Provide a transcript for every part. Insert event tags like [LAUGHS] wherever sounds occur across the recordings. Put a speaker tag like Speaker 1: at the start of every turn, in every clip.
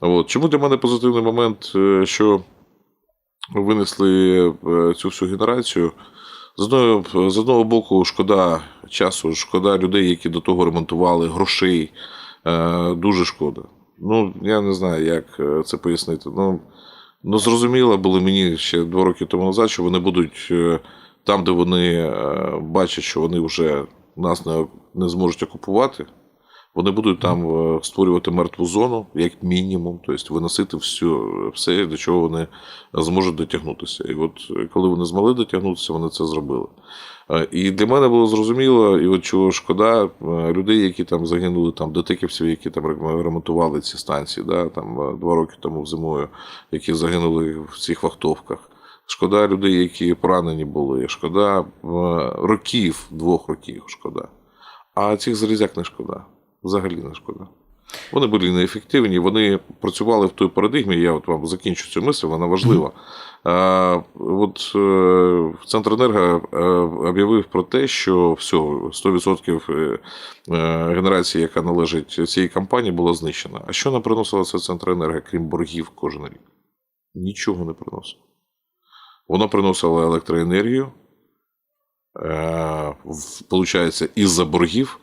Speaker 1: От. Чому для мене позитивний момент, е, що винесли е, цю всю генерацію? З одного, з одного боку, шкода часу, шкода людей, які до того ремонтували, грошей. Е, Дуже шкода. Ну, я не знаю, як це пояснити. Ну, ну зрозуміло було мені ще два роки тому назад, що вони будуть там, де вони бачать, що вони вже нас не, не зможуть окупувати. Вони будуть там е, створювати мертву зону, як мінімум, тобто виносити всю, все, до чого вони зможуть дотягнутися. І от е, коли вони змогли дотягнутися, вони це зробили. Е, І для мене було зрозуміло, і от чого шкода людей, які там загинули, там дотиківців, які там ремонтували ці станції, да, там два роки тому зимою, які загинули в цих вахтовках. Шкода людей, які поранені були. Шкода років, двох років шкода. А цих залізяк не шкода. Взагалі не шкода. Вони були неефективні, вони працювали в той парадигмі. Я от вам закінчу цю мисль, вона важлива. А, от е, Центренерго е, об'явив про те, що все, 100% е, генерації, яка належить цій компанії, була знищена. А що нам приносило це Центренерго, крім боргів кожен рік? Нічого не приносило. Воно приносило електроенергію, в- получається, із-за боргів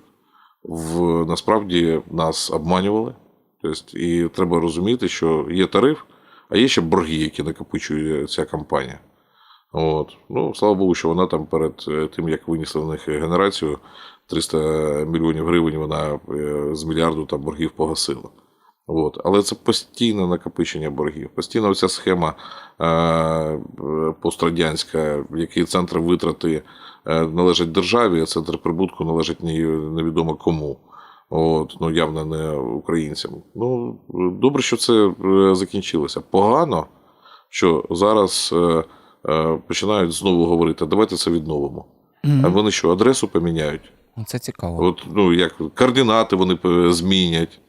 Speaker 1: в, насправді нас обманювали. Тобто, і треба розуміти, що є тариф, а є ще борги, які накопичує ця компанія. От. Ну, слава Богу, що вона там перед е, тим, як винесли в них генерацію, 300 мільйонів гривень вона е, з мільярду там боргів погасила. От. Але це постійне накопичення боргів. Постійно ця схема е, пострадянська, в якій центр витрати е, належать державі, а центр прибутку належить невідомо кому. От, ну, явно не українцям. Ну, добре, що це е, закінчилося. Погано, що зараз е, е, починають знову говорити, давайте це відновимо. А вони що, адресу поміняють?
Speaker 2: Це цікаво.
Speaker 1: От, ну, як координати вони е, змінять.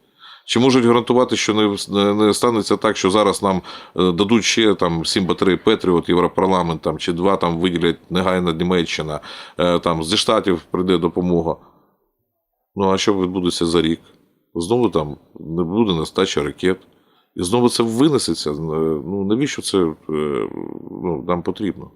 Speaker 1: Чи можуть гарантувати, що не, не, не станеться так, що зараз нам е, дадуть ще там сім батарей Петріот, Європарламент там, чи два там виділять негайно Німеччина, е, там з штатів прийде допомога. Ну, а що відбудеться за рік? Знову там не буде нестача ракет. І знову це винесеться. Е, Ну, навіщо це ну, нам потрібно?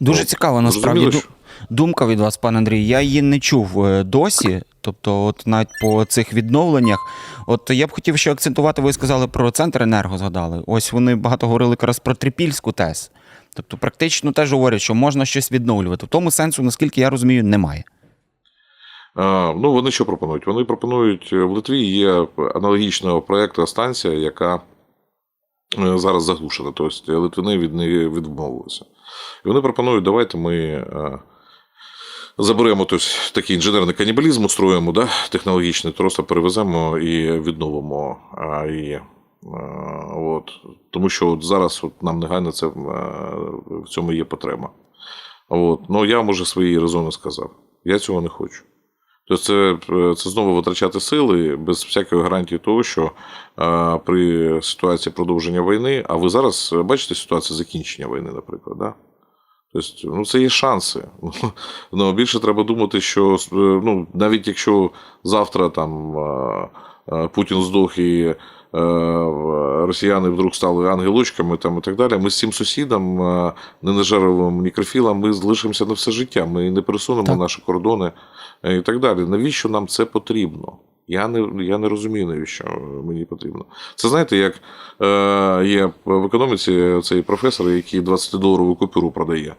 Speaker 2: Дуже
Speaker 1: ну,
Speaker 2: цікаво, насправді.
Speaker 1: зрозуміло,
Speaker 2: ду- Думка від вас, пане Андрій. Я її не чув е, досі. Тобто, от навіть по цих відновленнях. От я б хотів ще акцентувати, ви сказали про центр енерго згадали. Ось вони багато говорили якраз про трипільську ТЕС. Тобто, практично теж говорять, що можна щось відновлювати. В тому сенсу, наскільки я розумію, немає.
Speaker 1: Ну, вони що пропонують? Вони пропонують е, в Литві є аналогічного проєкту станція, яка е, зараз заглушена. Тобто Литвини від неї відмовилися. І вони пропонують, давайте ми заберемо тобто, такий інженерний канібалізм, устроїмо да, технологічний, просто перевеземо і відновимо а, її. Е, От. Тому що от зараз от нам негайно це, е, в цьому є потреба. От. Ну, я вам уже свої резони сказав. Я цього не хочу. Тобто це, е, це знову витрачати сили без всякої гарантії того, що е, при ситуації продовження війни, а ви зараз бачите ситуацію закінчення війни, наприклад, да? Тобто, ну, це є шанси. [LAUGHS] Ну, більше треба думати, що е, ну, навіть якщо завтра там е, е, Путін здох і росіяни вдруг стали ангелочками там, і так далі, ми з цим сусідом, ненажеровим мікрофілом, ми залишимося на все життя. Ми не пересунемо
Speaker 2: Так.
Speaker 1: наші кордони і так далі. Навіщо нам це потрібно? Я не, я не розумію, навіщо мені потрібно. Це знаєте, як е, є в економіці цей професор, який 20-доларову купюру продає.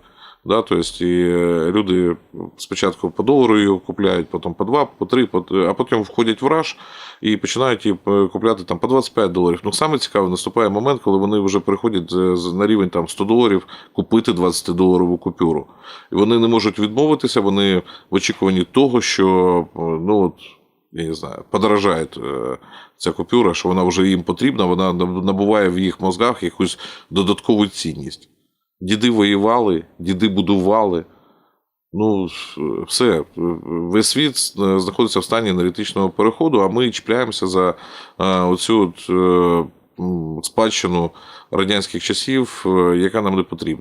Speaker 1: Да, тобто, і е, люди спочатку по долару її купляють, потім по 2, по 3, по, а потім входять в раш і починають її е, купляти там, по 25 доларів. Ну, саме цікаве, наступає момент, коли вони вже переходять е, на рівень там, 100 доларів купити 20-доларову купюру. І вони не можуть відмовитися, вони в очікуванні того, що ну, от, я не знаю, подорожає е, ця купюра, що вона вже їм потрібна, вона набуває в їх мозгах якусь додаткову цінність. Діди воювали, діди будували. Ну, все, весь світ е, знаходиться в стані енергетичного переходу, а ми чіпляємося за е, оцю от, е, спадщину радянських часів, е, яка нам не потрібна.